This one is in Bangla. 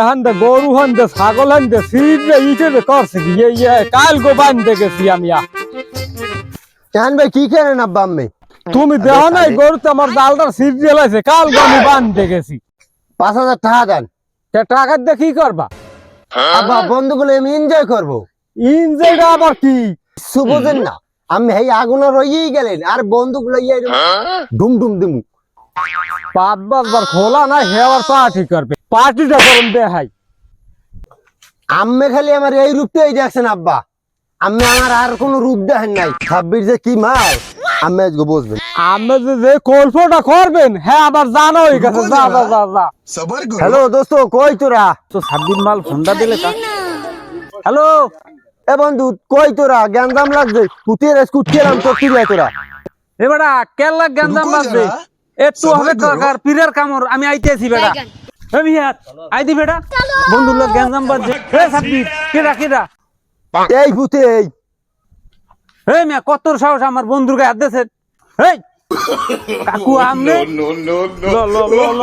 এখন দে গরু হন দে ছাগল হন দে সিট রে ইটে রে করছে কি? ইয়ে ইয়ে কাল গো বান্ধে গেছি আমি। এখন ভাই কি করেন আব্বা আম্মি? তুমি দেখো নাই গরুতে আমার জালটার সিট জ্বালাইছে কাল গো আমি বান্ধে গেছি পাঁচ হাজার টাকা দেন। তে টাকা দিয়ে কি করবা? আব্বা বন্ধুগুলো আমি এনজয় করব। ইঞ্জেটা আবার কি? কিছু বোঝেন না। আমি এই আগুনে রইয়েই গেলেন আর বন্ধুগুলো ইয়ে ডুম ডুম ডুম পাঁচ পাঁচবার খোলা না হে পার্টি করবে। পার্টিটা করুন দেখাই খালি আমার এই রূপটাই দেখছেন আব্বা। আমি আমার আর রূপ দেখেন নাই। যে কি মাল। কই তোরা? তোরা? কেলা গ্যান্দাম লাগবে একটু হবে দরকার পীরের কামর আমি আইতেছি বেটা এ বিহাত আইদি বেটা বন্ধু লোক গ্যাঞ্জাম বাজছে এ ছাব্বিশ কেডা কেডা এই ভূতে এই হে মিয়া কত সাহস আমার বন্ধুর গায়ে হাত দিয়েছেন এই কাকু আমনে ল ল ল ল